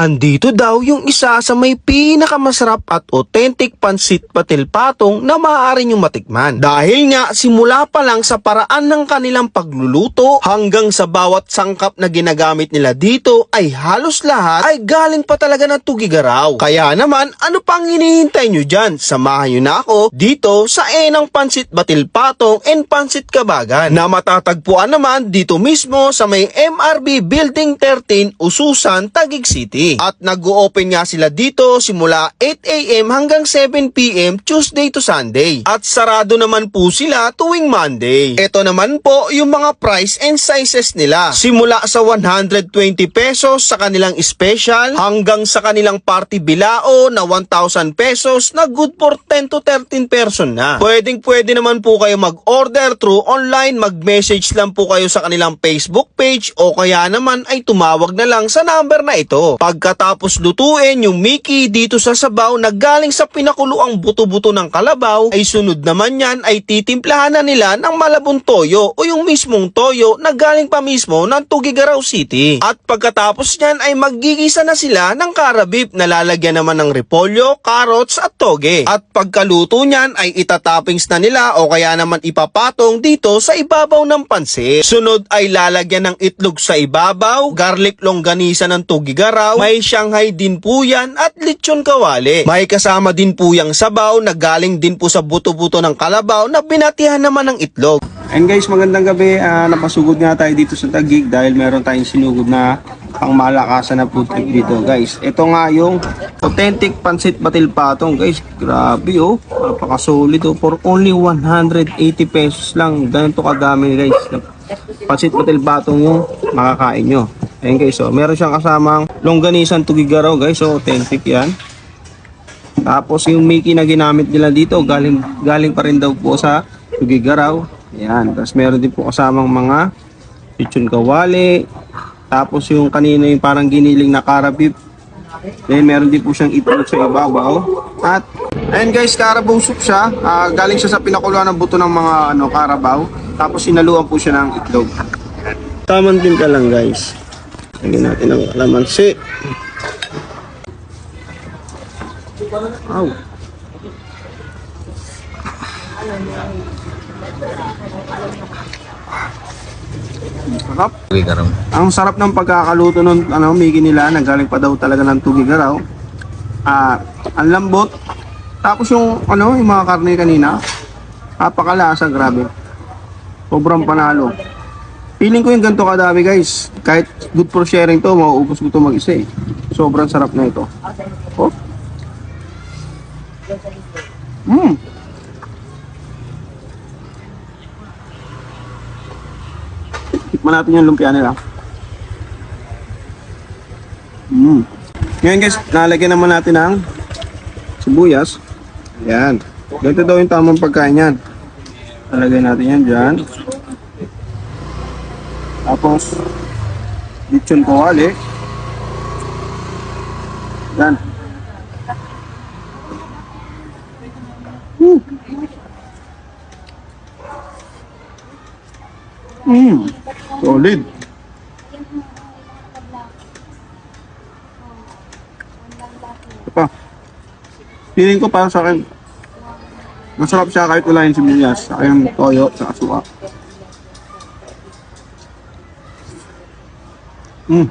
Andito daw yung isa sa may pinakamasarap at authentic pansit patil patong na maaari nyo matikman. Dahil nga simula pa lang sa paraan ng kanilang pagluluto hanggang sa bawat sangkap na ginagamit nila dito ay halos lahat ay galing pa talaga ng tugigaraw. Kaya naman ano pang hinihintay nyo dyan? Samahan nyo na ako dito sa Enang Pansit Batil Patong and Pansit Kabagan na matatagpuan naman dito mismo sa may MRB Building 13 Ususan, Taguig City. At nag-open nga sila dito simula 8am hanggang 7pm Tuesday to Sunday. At sarado naman po sila tuwing Monday. Ito naman po yung mga price and sizes nila. Simula sa 120 pesos sa kanilang special hanggang sa kanilang party bilao na 1,000 pesos na good for 10 to 13 person na. Pwedeng pwede naman po kayo mag-order through online, mag-message lang po kayo sa kanilang Facebook page o kaya naman ay tumawag na lang sa number na ito. Pagkatapos lutuin yung Mickey dito sa sabaw na galing sa pinakuluang buto-buto ng kalabaw ay sunod naman yan ay titimplahan na nila ng malabong toyo o yung mismong toyo na galing pa mismo ng Tugigaraw City. At pagkatapos niyan ay magigisa na sila ng karabip na lalagyan naman ng repolyo, carrots at toge. At pagkaluto niyan ay itatoppings na nila o kaya naman ipapatong dito sa ibabaw ng pansit. Sunod ay lalagyan ng itlog sa ibabaw, garlic longganisa ng tugigaraw, may shanghai din po yan at lechon kawali. May kasama din po yung sabaw na galing din po sa buto-buto ng kalabaw na binatihan naman ng itlog. And guys, magandang gabi. Ah, napasugod nga tayo dito sa Tagig dahil meron tayong sinugod na pang malakasan na food trip dito guys. Ito nga yung authentic pansit batil patong guys. Grabe oh. Napaka-solid oh. For only 180 pesos lang. Ganito kadami guys. Pansit batil patong yung makakain nyo. Ayan guys oh. Meron siyang kasamang longganisan tugigaraw guys. So authentic yan. Tapos yung Mickey na ginamit nila dito, galing, galing pa rin daw po sa Tugigaraw. Yan. Tapos meron din po kasamang mga chichon kawali. Tapos yung kanina yung parang giniling na karabip. Then meron din po siyang itlog sa ibabaw. At ayun guys, carabao soup siya. Ah, galing siya sa pinakuluan ng buto ng mga ano, carabao. Tapos sinaluan po siya ng itlog. Taman din ka lang guys. Lagyan natin ang kalamansi. Aw. Sarap. Tugigaraw. Ang sarap ng pagkakaluto ng ano, Miki nila, nagaling pa daw talaga ng tugigaraw. Ah, ang lambot. Tapos yung ano, yung mga karne kanina, napakalasa, grabe. Sobrang panalo. Feeling ko yung ganito kadami guys. Kahit good for sharing to, mauubos ko to mag-isa eh. Sobrang sarap na ito. Oh. Mm. Tikman natin yung lumpia nila. Mm. Ngayon guys, nalagyan naman natin ng sibuyas. Yan. Ganito daw yung tamang pagkain yan. Nalagyan natin yan dyan. Tapos, lechon kawali. Yan. Woo. Mm. Solid. Ito pa. Feeling ko para sa akin, masarap siya kahit wala yung sibuyas, saka yung toyo, saka suka. Mm.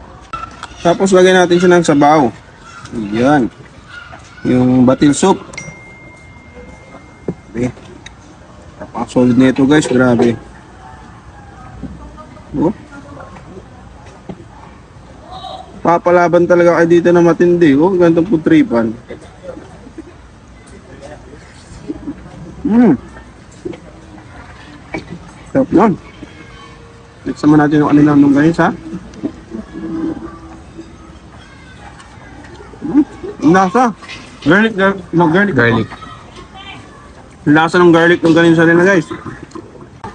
Tapos lagyan natin siya ng sabaw. Yan. Yung batil soup. Grabe. Napaka-solid na ito guys, grabe. Oh. Papalaban talaga kayo dito na matindi. Oh, ganitong putripan. Hmm. Sarap yun. Next naman natin yung kanilang nung guys ha. Ang lasa. Garlic, gar- no, garlic. Garlic. Lasa ng garlic ng galing sa nila guys.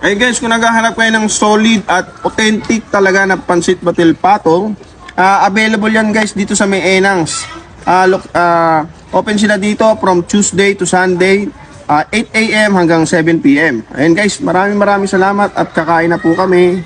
Ay guys, kung naghahanap kayo ng solid at authentic talaga na pansit batil patong, ah, available yan guys dito sa may Enangs. Ah, look, ah, open sila dito from Tuesday to Sunday, ah, 8 a.m. hanggang 7 p.m. Ayun guys, maraming maraming salamat at kakain na po kami.